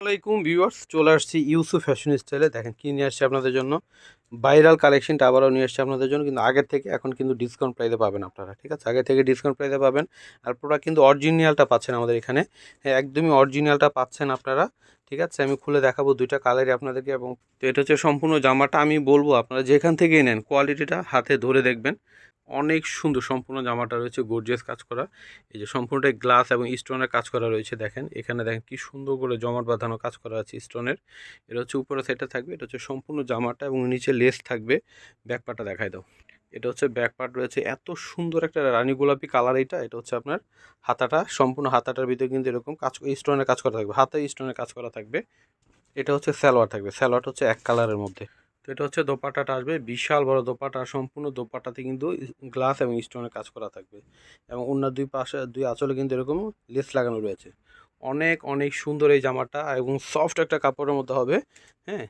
আসসালামাইকুম ভিউয়ার্স, চলে আসছি ইউসুফ ফ্যাশন স্টাইলে। দেখেন কি নিয়ে আসছে আপনাদের জন্য? ভাইরাল কালেকশনটা আবারও নিয়ে আসছে আপনাদের জন্য, কিন্তু আগের থেকে এখন কিন্তু ডিসকাউন্ট প্রাইসে পাবেন আপনারা, ঠিক আছে? আগে থেকে ডিসকাউন্ট প্রাইসে পাবেন, আর প্রোডাক্ট কিন্তু অরিজিনালটা পাচ্ছেন আমাদের এখানে। হ্যাঁ একদমই অরিজিনালটা পাচ্ছেন আপনারা, ঠিক আছে? আমি খুলে দেখাবো দুইটা কালারই আপনাদেরকে, এবং এটা হচ্ছে সম্পূর্ণ জামাটা আমি বলব, আপনারা যেখান থেকেই নেন কোয়ালিটিটা হাতে ধরে দেখবেন। অনেক সুন্দর সম্পূর্ণ জামাটা রয়েছে গর্জিয়াস কাজ করা। এই যে সম্পূর্ণটাই গ্লাস এবং স্টোনের কাজ করা রয়েছে, দেখেন। এখানে দেখেন কি সুন্দর করে জমাট বাঁধানো কাজ করা আছে স্টোনের এটা হচ্ছে উপরে সেটটা থাকবে, এটা হচ্ছে সম্পূর্ণ জামাটা এবং নিচে লেস থাকবে। ব্যাকপার্টটা দেখাই দাও। এটা হচ্ছে ব্যাকপার্ট রয়েছে, এত সুন্দর একটা রানী গোলাপি কালার এটা এটা হচ্ছে আপনার হাতাটা, সম্পূর্ণ হাতাটার ভিতরে কিন্তু এরকম কাজ স্টোনের কাজ করা থাকবে হাতে স্টোনের কাজ করা থাকবে। এটা হচ্ছে স্যালোয়ার থাকবে স্যালোয়ারটা হচ্ছে এক কালারের মধ্যে। তো এটা হচ্ছে দোপাটাটা আসবে, বিশাল বড় দোপাটা সম্পূর্ণ দোপাটাতে কিন্তু গ্লাস এবং স্টোনের কাজ করা থাকবে। এবং অন্য দুই পাশে, দুই আঁচলে কিন্তু এরকম লেস লাগানো রয়েছে। অনেক অনেক সুন্দর এই জামাটা এবং সফট একটা কাপড়ের মধ্যে হবে হ্যাঁ?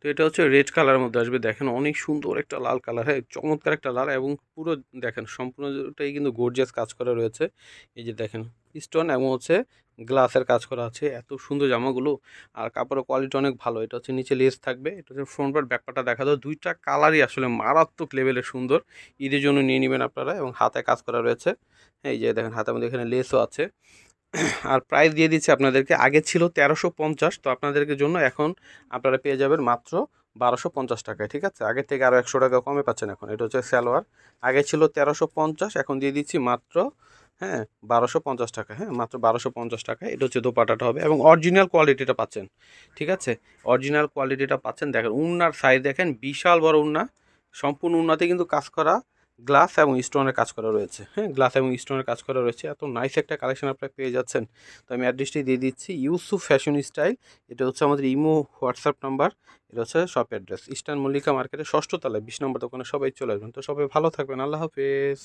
তো এটা হচ্ছে রেড কালারের মধ্যে আসবে, দেখেন অনেক সুন্দর একটা লাল কালার হ্যাঁ? চমৎকার একটা লাল এবং পুরো, দেখেন সম্পূর্ণটাই কিন্তু গর্জিয়াস কাজ করা রয়েছে। এই যে দেখেন স্টোন এবং হচ্ছে গ্লাসের কাজ করা আছে, এত সুন্দর জামাগুলো। আর কাপড়ের কোয়ালিটি অনেক ভালো, এটা হচ্ছে নিচে লেস থাকবে, এটা হচ্ছে ফ্রন্ট পার্ট ব্যাকপার্টটা দেখা দাও, দুইটা কালারই আসলে মারাত্মক লেভেলের সুন্দর। ঈদের জন্য নিয়ে নেবেন আপনারা এবং হাতে কাজ করা রয়েছে। এই যে দেখেন, হাতের মধ্যে এখানে লেসও আছে। আর প্রাইস দিয়ে দিচ্ছি আপনাদেরকে, আগে ছিল তেরোশো পঞ্চাশ, তো আপনাদেরকে জন্য এখন আপনারা পেয়ে যাবেন মাত্র বারোশো পঞ্চাশ টাকায়, ঠিক আছে? আগের থেকে আরও একশো টাকা কমে পাচ্ছেন এখন, এটা হচ্ছে স্যালোয়ার আগে ছিল তেরোশো পঞ্চাশ, এখন দিয়ে দিচ্ছি মাত্র হ্যাঁ বারোশো পঞ্চাশ টাকা হ্যাঁ মাত্র বারোশো পঞ্চাশ টাকা। এটা হচ্ছে দোপাটাটা হবে এবং অরিজিনাল কোয়ালিটিটা পাচ্ছেন, ঠিক আছে? অরিজিনাল কোয়ালিটিটা পাচ্ছেন, দেখেন, উন্নার সাইজ দেখেন, বিশাল বড় উন্না। সম্পূর্ণ উন্নাতে কিন্তু কাজ করা গ্লাস এবং স্টোনের কাজ করা রয়েছে হ্যাঁ গ্লাস এবং স্টোনের কাজ করা রয়েছে। এত নাইস একটা কালেকশন আপনারা পেয়ে যাচ্ছেন। তো আমি অ্যাড্রেসটি দিয়ে দিচ্ছি ইউসুফ ফ্যাশন স্টাইল এটা হচ্ছে আমাদের ইমো হোয়াটসঅ্যাপ নাম্বার এটা হচ্ছে শপ অ্যাড্রেস ইস্টার্ন মল্লিকা মার্কেটের ষষ্ঠ তলায়, বিশ নম্বর দোকানে সবাই চলে আসবেন। তো সবাই ভালো থাকবেন, আল্লাহ হাফেজ।